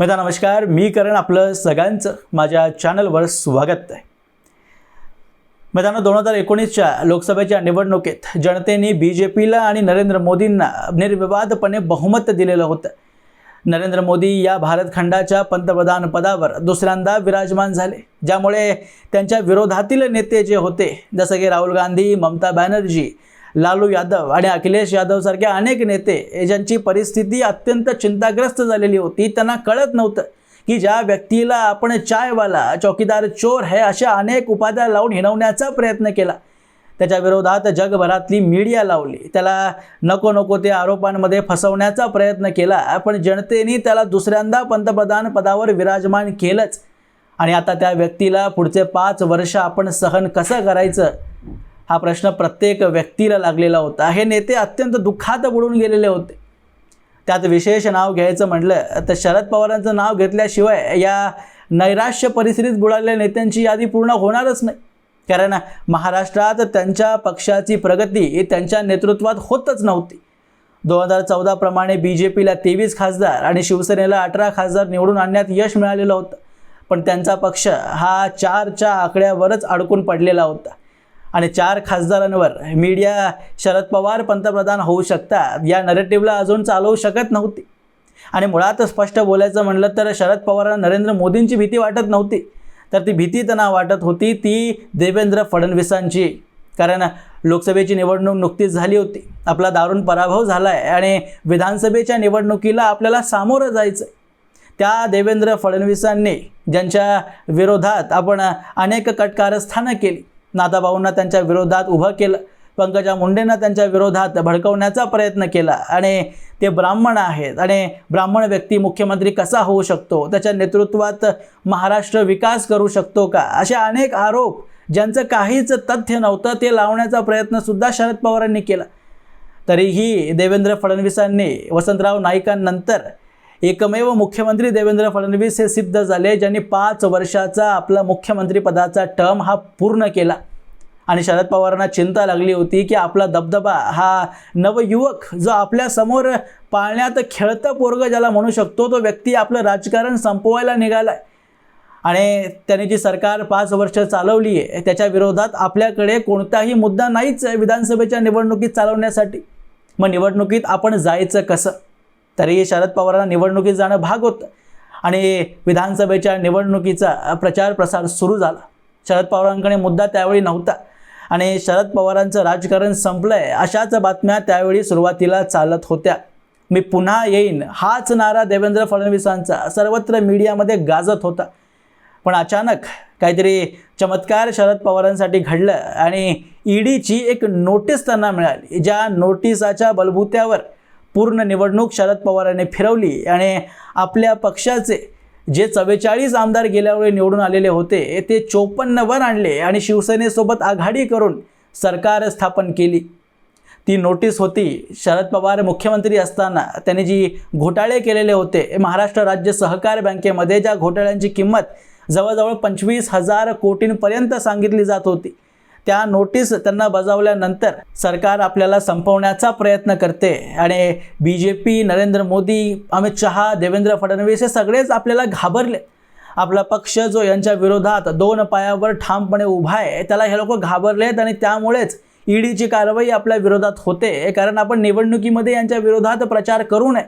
मित्रा नमस्कार. मी करण आपलं सगळ्यांचं माझ्या चॅनलवर स्वागत आहे. मित्रांनो दोन हजार एकोणीसच्या लोकसभेच्या निवडणुकीत जनतेने बी जे पीला आणि नरेंद्र मोदींना निर्विवादपणे बहुमत दिलेलं होतं. नरेंद्र मोदी या भारत खंडाच्या पंतप्रधान पदावर दुसऱ्यांदा विराजमान झाले. ज्यामुळे त्यांच्या विरोधातील नेते जे होते जसं की राहुल गांधी ममता बॅनर्जी लालू यादव आणि अखिलेश यादवसारखे अनेक नेते ज्यांची परिस्थिती अत्यंत चिंताग्रस्त झालेली होती त्यांना कळत नव्हतं की ज्या व्यक्तीला आपण चायवाला चौकीदार चोर है अशा अनेक उपाध्या लावून हिणवण्याचा प्रयत्न केला. त्याच्या विरोधात जगभरातली मीडिया लावली. त्याला नको नको ते आरोपांमध्ये फसवण्याचा प्रयत्न केला पण जनतेने त्याला दुसऱ्यांदा पंतप्रधान पदावर विराजमान केलंच. आणि आता त्या व्यक्तीला पुढचे पाच वर्ष आपण सहन कसं करायचं? हा प्रश्न प्रत्येक व्यक्तीला लागलेला होता. हे नेते अत्यंत दुःखात बुडून गेलेले होते. त्यात विशेष नाव घ्यायचं म्हटलं तर शरद पवारांचं नाव घेतल्याशिवाय या नैराश्य परिस्थितीत बुडालेल्या नेत्यांची यादी पूर्ण होणारच नाही. कारण महाराष्ट्रात त्यांच्या पक्षाची प्रगती त्यांच्या नेतृत्वात होतच नव्हती. दोन हजार चौदाप्रमाणे बी जे पीला तेवीस खासदार आणि शिवसेनेला अठरा खासदार निवडून आणण्यात यश मिळालेलं होतं. पण त्यांचा पक्ष हा चारच्या आकड्यावरच अडकून पडलेला होता. आणि चार खासदारांवर मीडिया शरद पवार पंतप्रधान होऊ शकता या नरेटिव्हला अजून चालवू शकत नव्हती. आणि मुळात स्पष्ट बोलायचं म्हणलं तर शरद पवारांना नरेंद्र मोदींची भीती वाटत नव्हती. तर ती भीती त्यांना वाटत होती ती देवेंद्र फडणवीसांची. कारण लोकसभेची निवडणूक नुकतीच झाली होती. आपला दारुण पराभव झाला आहे आणि विधानसभेच्या निवडणुकीला आपल्याला सामोरं जायचं आहे त्या देवेंद्र फडणवीसांनी ज्यांच्या विरोधात आपण अनेक कटकारस्थानं केली नादाभाऊंना त्यांच्या विरोधात उभं केलं. पंकजा मुंडेंना त्यांच्या विरोधात भडकवण्याचा प्रयत्न केला. आणि ते ब्राह्मण आहेत. आणि ब्राह्मण व्यक्ती मुख्यमंत्री कसा होऊ शकतो? त्याच्या नेतृत्वात महाराष्ट्र विकास करू शकतो का? असे अनेक आरोप ज्यांचं काहीच तथ्य नव्हतं ते लावण्याचा प्रयत्नसुद्धा शरद पवारांनी केला. तरीही देवेंद्र फडणवीसांनी वसंतराव नाईकांनंतर एकमेव मुख्यमंत्री देवेंद्र फडणवीस हे सिद्ध झाले ज्यांनी पाच वर्षाचा आपला मुख्यमंत्रीपदाचा टर्म हा पूर्ण केला. आणि शरद पवारांना चिंता लागली होती की आपला दबदबा हा नवयुवक जो आपल्यासमोर पाळण्यात खेळतं पोरग ज्याला म्हणू शकतो तो व्यक्ती आपलं राजकारण संपवायला निघालाय. आणि त्याने जी सरकार पाच वर्ष चालवली आहे त्याच्या विरोधात आपल्याकडे कोणताही मुद्दा नाहीच विधानसभेच्या निवडणुकीत चालवण्यासाठी. मग निवडणुकीत आपण जायचं कसं? तरी शरद पवारांना निवडणुकीत जाणं भाग होतं. आणि विधानसभेच्या निवडणुकीचा प्रचार प्रसार सुरू झाला. शरद पवारांकडे मुद्दा त्यावेळी नव्हता. आणि शरद पवारांचं राजकारण संपलं आहे अशाच बातम्या त्यावेळी सुरुवातीला चालत होत्या. मी पुन्हा येईन हाच नारा देवेंद्र फडणवीसांचा सर्वत्र मीडियामध्ये गाजत होता. पण अचानक काहीतरी चमत्कार शरद पवारांसाठी घडलं आणि ईडीची एक नोटीस त्यांना मिळाली ज्या नोटिसाच्या बलबुत्यावर पूर्ण निवडणूक शरद पवारांनी फिरवली आणि आपल्या पक्षाचे जे चव्वेचाळीस आमदार गेल्यावेळी निवडून आलेले होते ते चोपन्नवर आणले आणि शिवसेनेसोबत आघाडी करून सरकार स्थापन केली. ती नोटीस होती शरद पवार मुख्यमंत्री असताना त्यांनी जी घोटाळे केलेले होते महाराष्ट्र राज्य सहकार बँकेमध्ये ज्या घोटाळ्यांची किंमत जवळजवळ पंचवीस हजार कोटींपर्यंत सांगितली जात होती. त्या नोटीस त्यांना बजावल्यानंतर सरकार आपल्याला संपवण्याचा प्रयत्न करते. आणि B J P Narendra Modi Amit Shah Devendra Fadnavis हे सगळेच आपल्याला घाबरले. आपला पक्ष जो यांच्या विरोधात दोन पायावर ठामपणे उभा आहे त्याला हे लोक घाबरलेत आणि त्यामुळेच ईडीची कारवाई आपल्या विरोधात होते. कारण आपण निवडणुकीमध्ये यांच्या विरोधात प्रचार करू नये.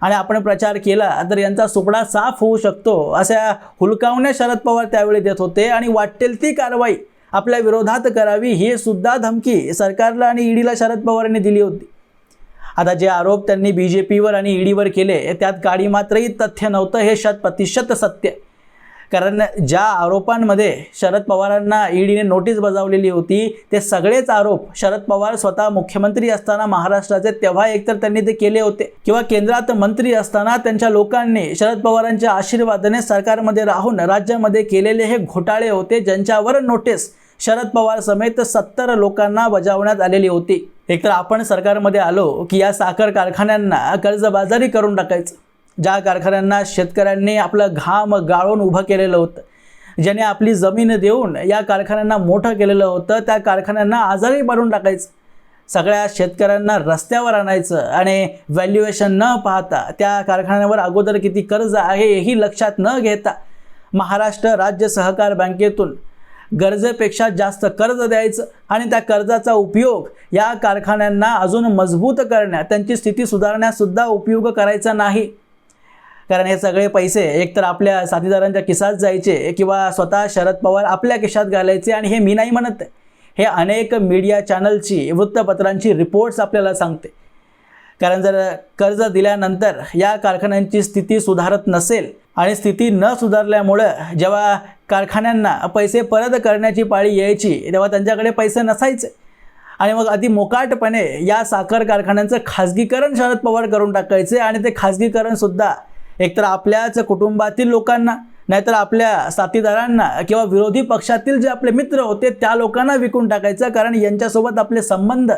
आणि आपण प्रचार केला तर यांचा सुपडा साफ होऊ शकतो अशा हुलकावण्या शरद पवार त्यावेळी देत होते आणि वाटेल ती कारवाई आपल्या विरोधात करावी ही सुद्धा धमकी सरकारला आणि ईडीला शरद पवारांनी दिली होती. आता जे आरोप त्यांनी बी जे पीवर आणि ईडीवर केले त्यात काडी मात्रही तथ्य नव्हतं हे शत प्रतिशत सत्य. कारण ज्या आरोपांमध्ये शरद पवारांना ईडीने नोटीस बजावलेली होती ते सगळेच आरोप शरद पवार स्वतः मुख्यमंत्री असताना महाराष्ट्राचे तेव्हा एकतर त्यांनी ते केले होते. किंवा केंद्रात मंत्री असताना त्यांच्या लोकांनी शरद पवारांच्या आशीर्वादाने सरकारमध्ये राहून राज्यामध्ये केलेले हे घोटाळे होते ज्यांच्यावर नोटीस शरद पवार समेत सत्तर लोकांना बजावण्यात आलेली होती. एकतर आपण सरकारमध्ये आलो की या साखर कारखान्यांना कर्जबाजारी करून टाकायचं. ज्या कारखान्यांना शेतकऱ्यांनी आपलं घाम गाळून उभं केलेलं होतं ज्याने आपली जमीन देऊन या कारखान्यांना मोठं केलेलं होतं त्या कारखान्यांना आजारी पाडून टाकायचं. सगळ्या शेतकऱ्यांना रस्त्यावर आणायचं आणि व्हॅल्युएशन न पाहता त्या कारखान्यावर अगोदर किती कर्ज आहे हेही लक्षात न घेता महाराष्ट्र राज्य सहकार बँकेतून गरजेपेक्षा जास्त कर्ज द्यायचं आणि त्या कर्जाचा उपयोग या कारखान्यांना अजून मजबूत करण्यात त्यांची स्थिती सुधारण्यासुद्धा उपयोग करायचा नाही कारण हे सगळे पैसे एकतर आपल्या साथीदारांच्या खिशात जायचे किंवा स्वतः शरद पवार आपल्या खिशात घालायचे आणि हे मी नाही म्हणत आहे. हे अनेक मीडिया चॅनलची वृत्तपत्रांची रिपोर्ट्स आपल्याला सांगते कारण जर कर्ज दिल्यानंतर या कारखान्यांची स्थिती सुधारत नसेल आणि स्थिती न सुधारल्यामुळं जेव्हा कारखान्यांना पैसे परत करण्याची पाळी यायची तेव्हा त्यांच्याकडे पैसे नसायचे. आणि मग अति मोकाटपणे या साखर कारखान्यांचं खाजगीकरण शरद पवार करून टाकायचे आणि ते खाजगीकरणसुद्धा एकतर आपल्याच कुटुंबातील लोकांना नाहीतर आपल्या साथीदारांना किंवा विरोधी पक्षातील जे आपले मित्र होते त्या लोकांना विकून टाकायचं. कारण यांच्यासोबत आपले संबंध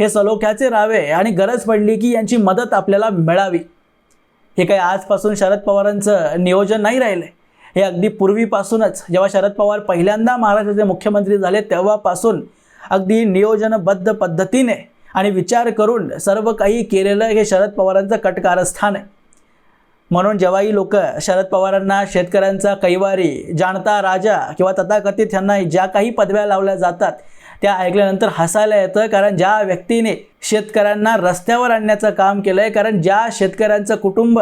हे सलोख्याचे राहावे आणि गरज पडली की यांची मदत आपल्याला मिळावी. हे काही आजपासून शरद पवारांचं नियोजन नाही राहिलं. हे अगदी पूर्वीपासूनच जेव्हा शरद पवार पहिल्यांदा महाराष्ट्राचे मुख्यमंत्री झाले तेव्हापासून अगदी नियोजनबद्ध पद्धतीने आणि विचार करून सर्व काही केलेलं हे शरद पवारांचं कटकारस्थान आहे. म्हणून जेव्हाही लोक शरद पवारांना शेतकऱ्यांचा कैवारी जाणता राजा किंवा तथाकथित ह्यांना ज्या काही पदव्या लावल्या जातात त्या ऐकल्यानंतर हसायला येतं कारण ज्या व्यक्तीने शेतकऱ्यांना रस्त्यावर आणण्याचं काम केलं आहे कारण ज्या शेतकऱ्यांचं कुटुंब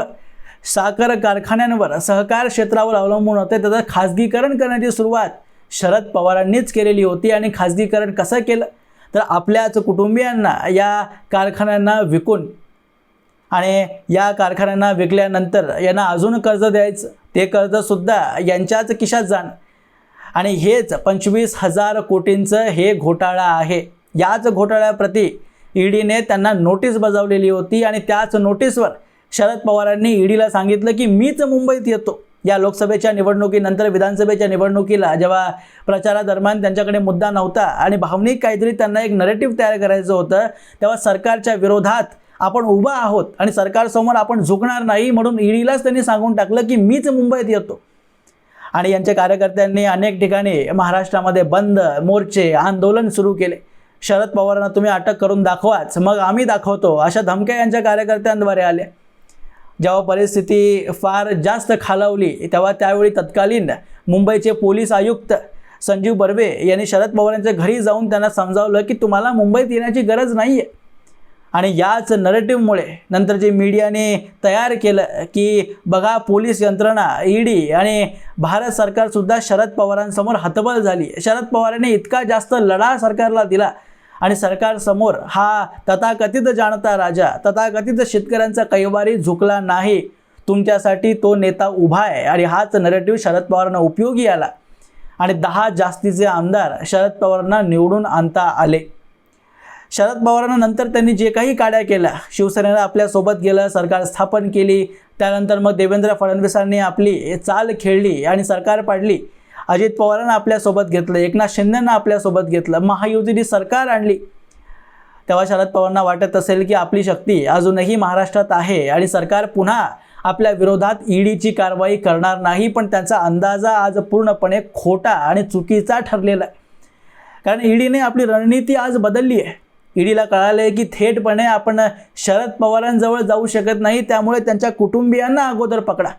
साखर कारखान्यांवर सहकार क्षेत्रावर अवलंबून होते. त्याचं खाजगीकरण करण्याची सुरुवात शरद पवारांनीच केलेली होती आणि खाजगीकरण कसं केलं? तर आपल्याच कुटुंबियांना या कारखान्यांना विकून आणि या कारखान्यांना विकल्यानंतर यांना अजून कर्ज द्यायचं. ते कर्जसुद्धा यांच्याच किशात जाणं. आणि हेच पंचवीस हजार कोटींचं हे घोटाळा आहे. याच घोटाळ्याप्रती ईडीने त्यांना नोटीस बजावलेली होती आणि त्याच नोटीसवर शरद पवारांनी ईडीला सांगितलं की मीच मुंबईत येतो. या लोकसभेच्या निवडणुकीनंतर विधानसभेच्या निवडणुकीला जेव्हा प्रचारादरम्यान त्यांच्याकडे मुद्दा नव्हता आणि भावनिक काहीतरी त्यांना एक नरेटिव्ह तयार करायचं होतं तेव्हा सरकारच्या विरोधात आपण उभा आहोत आणि सरकारसमोर आपण झुकणार नाही म्हणून ईडीलाच त्यांनी सांगून टाकलं की मीच मुंबईत येतो. आणि यांच्या कार्यकर्त्यांनी अनेक ठिकाणी महाराष्ट्रामध्ये बंद मोर्चे आंदोलन सुरू केले. शरद पवारांना तुम्ही अटक करून दाखवाच मग आम्ही दाखवतो अशा धमक्या यांच्या कार्यकर्त्यांद्वारे आल्या. जेव्हा परिस्थिती फार जास्त खालावली तेव्हा त्यावेळी तत्कालीन मुंबईचे पोलीस आयुक्त संजीव बर्वे यांनी शरद पवारांच्या घरी जाऊन त्यांना समजावलं की तुम्हाला मुंबईत येण्याची गरज नाही आहे आणि याच नरेटिव्हमुळे नंतर जे मीडियाने तयार केलं की बघा पोलीस यंत्रणा ईडी आणि भारत सरकारसुद्धा शरद पवारांसमोर हतबल झाली. शरद पवारांनी इतका जास्त लढा सरकारला दिला आणि सरकारसमोर हा तथाकथित जाणता राजा तथाकथित शेतकऱ्यांचा कैवारी झुकला नाही. तुमच्यासाठी तो नेता उभा आहे आणि हाच नरेटिव्ह शरद पवारांना उपयोगी आला. आणि दहा जास्तीचे आमदार शरद पवारांना निवडून आणता आले. शरद पवारांना नंतर त्यांनी जे काही काड्या केल्या शिवसेनेला आपल्यासोबत गेलं सरकार स्थापन केली त्यानंतर मग देवेंद्र फडणवीसांनी आपली चाल खेळली आणि सरकार पाडली. अजित पवारांना आपल्यासोबत घेतलं एकनाथ शिंदेंना आपल्यासोबत घेतलं महायुतीने सरकार आणली तेव्हा शरद पवारांना वाटत असेल की आपली शक्ती अजूनही महाराष्ट्रात आहे आणि सरकार पुन्हा आपल्या विरोधात ईडीची कारवाई करणार नाही पण त्यांचा अंदाजा आज पूर्णपणे खोटा आणि चुकीचा ठरलेला आहे. कारण ईडीने आपली रणनीती आज बदलली आहे. ईडीला कळालं आहे की थेटपणे आपण शरद पवारांजवळ जाऊ शकत नाही त्यामुळे त्यांच्या कुटुंबियांना अगोदर पकडा.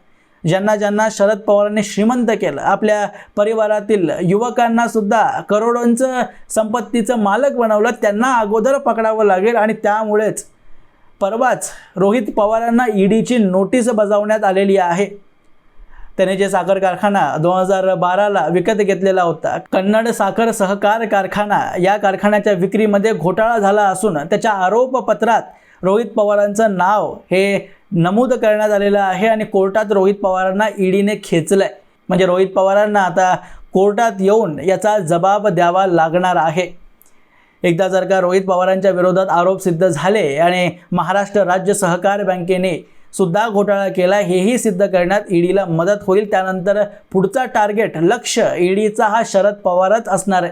ज्यांना ज्यांना शरद पवारांनी श्रीमंत केलं आपल्या परिवारातील युवकांना सुद्धा करोडोंचं संपत्तीचं मालक बनवलं त्यांना अगोदर पकडावं लागेल आणि त्यामुळेच परवाच रोहित पवारांना ईडीची नोटीस बजावण्यात आलेली आहे. त्याने जे साखर कारखाना दोन हजार बाराला विकत घेतलेला होता कन्नड साखर सहकार कारखाना या कारखान्याच्या विक्रीमध्ये घोटाळा झाला असून त्याच्या आरोपपत्रात रोहित पवारांचं नाव हे नमूद करण्यात आलेलं आहे आणि कोर्टात रोहित पवारांना ईडीने आहे म्हणजे रोहित पवारांना आता कोर्टात येऊन याचा जबाब द्यावा लागणार आहे. एकदा जर का रोहित पवारांच्या विरोधात आरोप सिद्ध झाले आणि महाराष्ट्र राज्य सहकार बँकेने सुद्धा घोटाळा केला हेही सिद्ध करण्यात ईडीला मदत होईल. त्यानंतर पुढचा टार्गेट लक्ष ईडीचा हा शरद पवारच असणार आहे.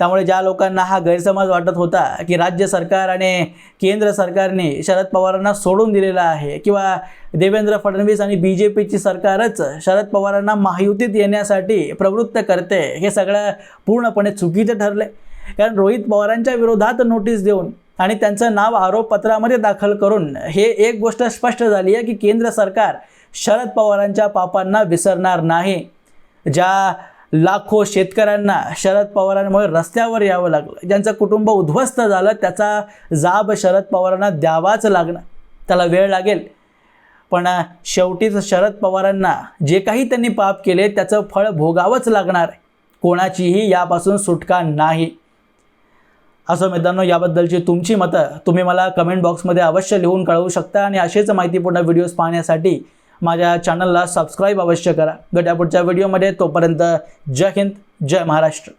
त्यामुळे ज्या लोकांना हा गैरसमज वाटत होता की राज्य सरकार आणि केंद्र सरकारने शरद पवारांना सोडून दिलेला आहे किंवा देवेंद्र फडणवीस आणि बी जे पीची सरकारच शरद पवारांना महायुतीत येण्यासाठी प्रवृत्त करते हे सगळं पूर्णपणे चुकीचं ठरलं कारण रोहित पवारांच्या विरोधात नोटीस देऊन आणि त्यांचं नाव आरोपपत्रामध्ये दाखल करून हे एक गोष्ट स्पष्ट झाली आहे की केंद्र सरकार शरद पवारांच्या पापांना विसरणार नाही. ज्या लाखो शेतकऱ्यांना शरद पवारांमुळे रस्त्यावर यावं लागलं. ज्यांचं कुटुंब उद्ध्वस्त झालं त्याचा जाब शरद पवारांना द्यावाच लागणार. त्याला वेळ लागेल. पण शेवटीच शरद पवारांना जे काही त्यांनी पाप केले त्याचं फळ भोगावंच लागणार कोणाचीही यापासून सुटका नाही. असं मित्रांनो याबद्दलची तुमची मतं तुम्ही मला कमेंट बॉक्समध्ये अवश्य लिहून कळवू शकता आणि असेच माहितीपूर्ण व्हिडिओज पाहण्यासाठी माझ्या चॅनलला सबस्क्राईब अवश्य करा. भेटूया पुढच्या व्हिडिओमध्ये तोपर्यंत जय हिंद जय महाराष्ट्र.